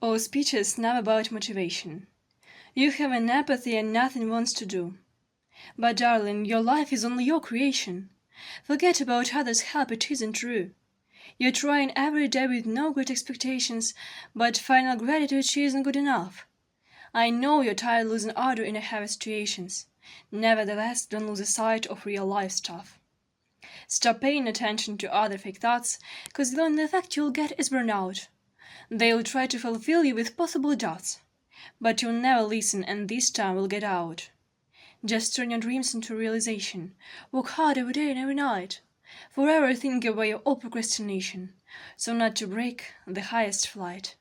All speeches now about motivation. You have an apathy and nothing wants to do. But, darling, your life is only your creation. Forget about others' help, it isn't true. You're trying every day with no great expectations, but final gratitude she isn't good enough. I know you're tired losing ardor in heavy situations. Nevertheless, don't lose sight of real life stuff. Stop paying attention to other fake thoughts, cause the only effect you'll get is burnout. They'll try to fulfill you with possible doubts, but you'll never listen and this time will get out. Just turn your dreams into realization. Work hard every day and every night. Forever think away all procrastination, so not to break the highest flight.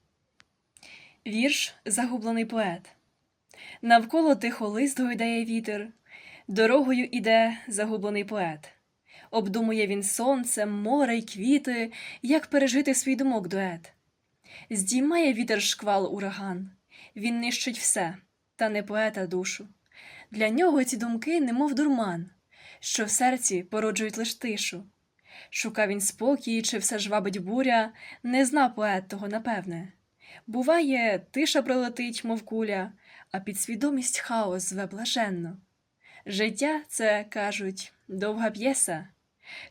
Вірш Загублений поет. Навколо тихо лист гойдає вітер, дорогою іде загублений поет. Обдумує він сонце, море й квіти, як пережити свій думок дует. Здіймає вітер шквал ураган, він нищить все, та не поета душу. Для нього ці думки, немов дурман, що в серці породжують лиш тишу. Шукав він спокій, чи все ж вабить буря, не зна поет того напевне. Буває, тиша пролетить, мов куля, а підсвідомість хаос зве блаженно. Життя це, кажуть, довга п'єса,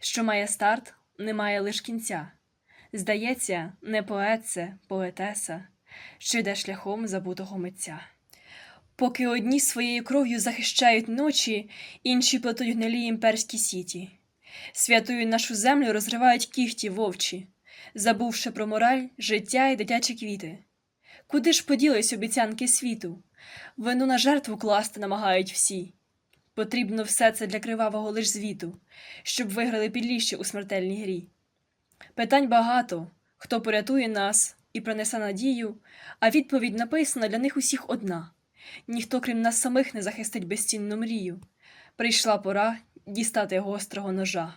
що має старт, не має лиш кінця. Здається, не поет це, поетеса, що йде шляхом забутого митця. Поки одні своєю кров'ю захищають ночі, інші плетуть гнилі імперські сіті. Святую нашу землю розривають кіхті вовчі, забувши про мораль, життя і дитячі квіти. Куди ж поділись обіцянки світу? Вину на жертву класти намагають всі. Потрібно все це для кривавого лиш звіту, щоб виграли підліще у смертельній грі. Питань багато, хто порятує нас і принесе надію, а відповідь написана для них усіх одна. Ніхто, крім нас самих, не захистить безцінну мрію. Прийшла пора дістати гострого ножа.